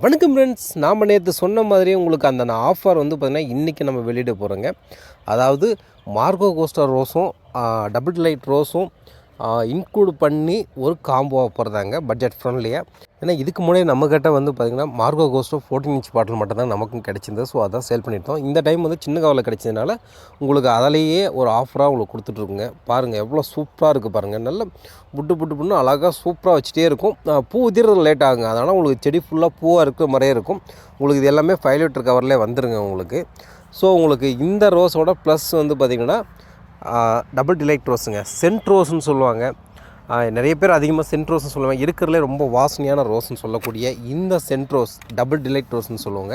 வணக்கம் ஃப்ரெண்ட்ஸ் நாம் நேற்று சொன்ன மாதிரியே உங்களுக்கு அந்த ஆஃபர் வந்து பார்த்திங்கன்னா இன்றைக்கி நம்ம வெளியிட போகிறோங்க அதாவது மார்கோ கோஸ்டர் ரோஸும் டபுள் லைட் ரோஸும் இன்க்ளூட் பண்ணி ஒரு காம்போ ஆஃபர் தாங்க பட்ஜெட் ஃப்ரெண்ட்லியாக ஏன்னா இதுக்கு முன்னாடி நம்மக்கிட்ட வந்து பார்த்திங்கன்னா Marco Costo fourteen inch bottle மட்டும் தான் நமக்கும் கிடச்சிருந்தது. ஸோ அதான் சேல் பண்ணியிருந்தோம் இந்த டைம் வந்து சின்ன கவலை கிடச்சதுனால உங்களுக்கு அதிலேயே ஒரு ஆஃபராக உங்களுக்கு கொடுத்துட்ருக்குங்க. பாருங்கள் எவ்வளோ சூப்பராக இருக்குது பாருங்கள் நல்ல புட்டு புட்டு புட்டுன்னு அழகாக சூப்பராக வச்சுட்டே இருக்கும். பூ உதிர்றது லேட் ஆகுங்க. அதனால் உங்களுக்கு செடி ஃபுல்லாக பூவாக இருக்கிற மாதிரியே இருக்கும். உங்களுக்கு இது எல்லாமே ஃபைவ் லிட்டர் கவர்லேயே வந்துருங்க உங்களுக்கு. ஸோ உங்களுக்கு இந்த ரோஸோட ப்ளஸ் வந்து பார்த்திங்கன்னா டபுள் டிலைட் ரோஸுங்க சென்ட் ரோஸ்னு சொல்லுவாங்க. நிறைய பேர் அதிகமாக சென்ட் ரோஸ்னு சொல்லுவாங்க. இருக்கிறதுலே ரொம்ப வாசனையான ரோஸ்னு சொல்லக்கூடிய இந்த சென்ட் ரோஸ் டபுள் டிலைட் ரோஸ்னு சொல்லுவாங்க.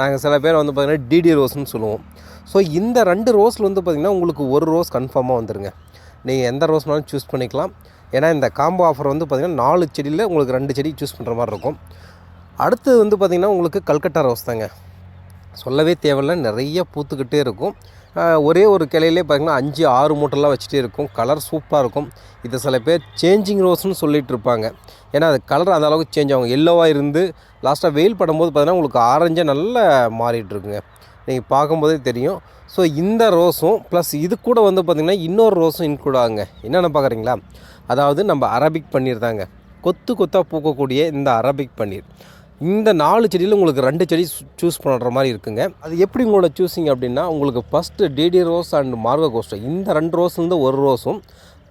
நாங்கள் சில பேர் வந்து பார்த்திங்கன்னா டிடி ரோஸ்னு சொல்லுவோம். ஸோ இந்த ரெண்டு ரோஸில் வந்து பார்த்திங்கன்னா உங்களுக்கு ஒரு ரோஸ் கன்ஃபார்மாக வந்துடுங்க நீங்கள் எந்த ரோஸ்னாலும் சூஸ் பண்ணிக்கலாம். ஏன்னா இந்த காம்போ ஆஃபர் வந்து பார்த்திங்கன்னா நாலு செடியில் உங்களுக்கு ரெண்டு செடி சூஸ் பண்ணுற மாதிரி இருக்கும். அடுத்தது வந்து பார்த்திங்கன்னா உங்களுக்கு கல்கட்டா ரோஸ் தாங்க. சொல்லவே தேவையில்ல. நிறைய பூத்துக்கிட்டே இருக்கும். ஒரே ஒரு கிளையிலே பார்த்திங்கன்னா அஞ்சு ஆறு மூட்டைலாம் வச்சுட்டே இருக்கும். கலர் சூப்பராக இருக்கும். இது சில பேர் சேஞ்சிங் ரோஸ்னு சொல்லிட்டு இருப்பாங்க. ஏன்னா அது கலர் அந்த அளவுக்கு சேஞ்ச் ஆகும். எல்லோவாக இருந்து லாஸ்ட்டாக வெயில் படும்போது பார்த்தீங்கன்னா உங்களுக்கு ஆரஞ்சாக நல்லா மாறிட்டுருக்குங்க நீங்கள் பார்க்கும்போதே தெரியும். ஸோ இந்த ரோஸும் ப்ளஸ் இது கூட வந்து பார்த்திங்கன்னா இன்னொரு ரோஸும் இன்க்ளூட் ஆகுங்க. என்னென்ன பார்க்குறீங்களா அதாவது நம்ம அரபிக் பன்னீர் தாங்க. கொத்து கொத்தாக பூக்கக்கூடிய இந்த அரபிக் பன்னீர். இந்த நாலு செடியில் உங்களுக்கு ரெண்டு செடி சூஸ் பண்ணுற மாதிரி இருக்குங்க. அது எப்படி உங்களோட சூஸிங் அப்படின்னா உங்களுக்கு first DD rose and Marco கோஸ்டோ. இந்த ரெண்டு ரோஸ்லேருந்து ஒரு ரோஸும்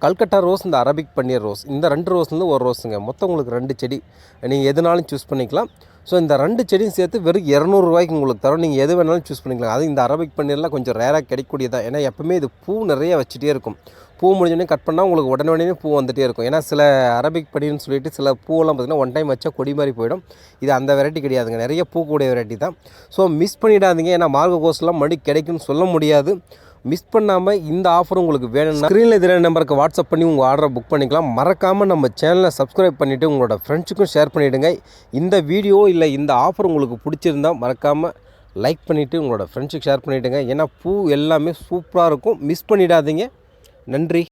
கல்கட்டா ரோஸ் இந்த அரபிக் பன்னீர் ரோஸ். இந்த ரெண்டு ரோஸ்லேருந்து ஒரு ரோஸுங்க. மொத்தம் உங்களுக்கு ரெண்டு செடி. நீங்கள் எதுனாலும் சூஸ் பண்ணிக்கலாம். ஸோ இந்த ரெண்டு செடியும் சேர்த்து வெறும் இரநூறுவாய்க்கு உங்களுக்கு தரோம். நீங்கள் எது வேணாலும் சூஸ் பண்ணிக்கலாம். அது இந்த அரபிக் பன்னீர்லாம் கொஞ்சம் ரேராக கிடைக்கக்கூடியதான் ஏன்னா எப்பவுமே இது பூ நிறைய வச்சுட்டே இருக்கும். பூ முடிஞ்சோடனே கட் பண்ணால் உங்களுக்கு உடனே உடனே பூ வந்துட்டே இருக்கும். ஏன்னா சில அரபிக் பன்னீர்னு சொல்லிட்டு சில பூவெல்லாம் பார்த்திங்கன்னா ஒன் டைம் வச்சா கொடி மாதிரி போயிடும். இது அந்த வெரைட்டி கிடையாதுங்க. நிறைய பூக்கூடிய வெரைட்டி தான். ஸோ மிஸ் பண்ணிடாதீங்க. ஏன்னா மார்க கோஸ்லாம் மறுபடியும் கிடைக்கும்னு சொல்ல முடியாது. மிஸ் பண்ணாமல் இந்த ஆஃபர் உங்களுக்கு வேணும்னா ஸ்க்ரீனில் இதில் நம்பருக்கு வாட்ஸ்அப் பண்ணி உங்கள் ஆர்டரை புக் பண்ணிக்கலாம். மறக்காமல் நம்ம சேனலை சப்ஸ்கிரைப் பண்ணிவிட்டு உங்களோட ஃப்ரெண்ட்ஸுக்கும் ஷேர் பண்ணிவிடுங்க இந்த வீடியோ இல்லை இந்த ஆஃபர் உங்களுக்கு பிடிச்சிருந்தா மறக்காமல் லைக் பண்ணிவிட்டு உங்களோட ஃப்ரெண்ட்ஸுக்கு ஷேர் பண்ணிவிடுங்க ஏன்னா பூ எல்லாமே சூப்பராக இருக்கும். மிஸ் பண்ணிடாதீங்க. நன்றி.